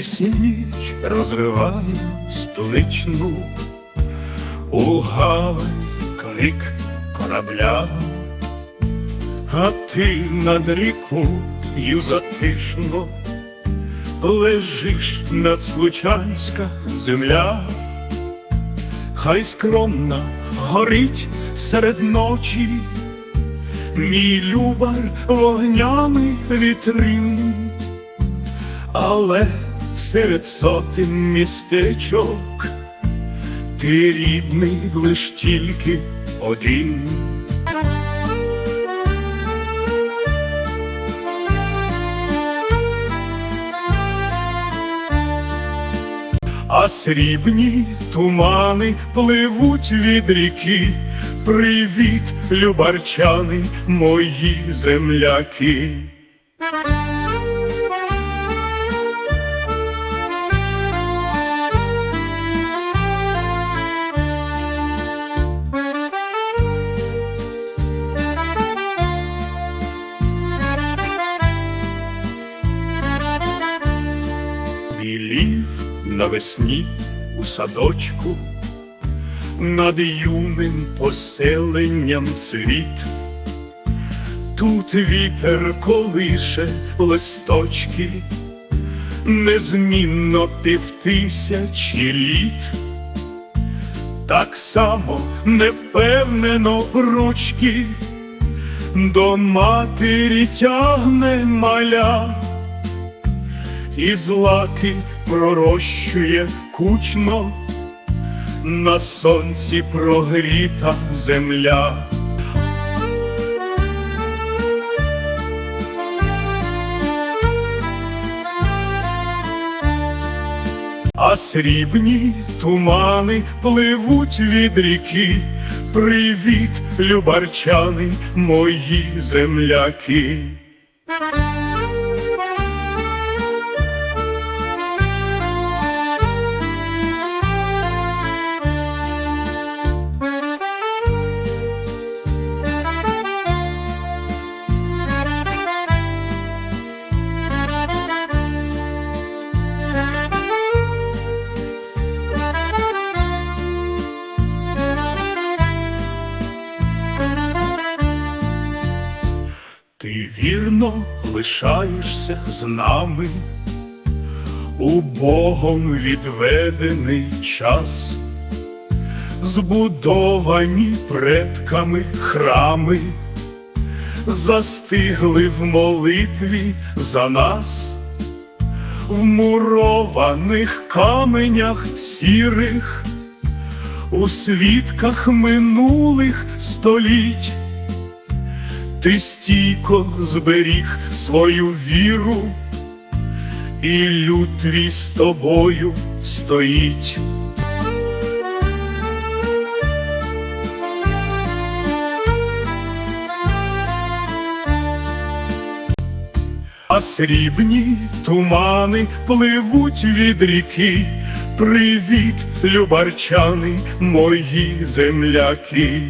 Осінь розриває столичну, у гавань крик корабля, а ти над рікою затишно лежиш над случанська земля, хай скромна горить серед ночі, мій любар вогнями вітрин, але серед сотень містечок ти рідний лиш тільки один. А срібні тумани пливуть від ріки. Привіт, любарчани, мої земляки. Білів навесні у садочку, над юним поселенням цвіт. Тут вітер колише листочки, незмінно півтисячі літ, так само невпевнено ручки до матері тягне маля і злаки пророщує кучно, на сонці прогріта земля. А срібні тумани пливуть від ріки. Привіт, любарчани, мої земляки. Ти вірно лишаєшся з нами. У Богом відведений час, збудовані предками храми, застигли в молитві за нас, в мурованих каменях сірих, у свідках минулих століть. Ти стійко зберіг свою віру, і люд твій з тобою стоїть. А срібні тумани пливуть від ріки. Привіт, любарчани, мої земляки.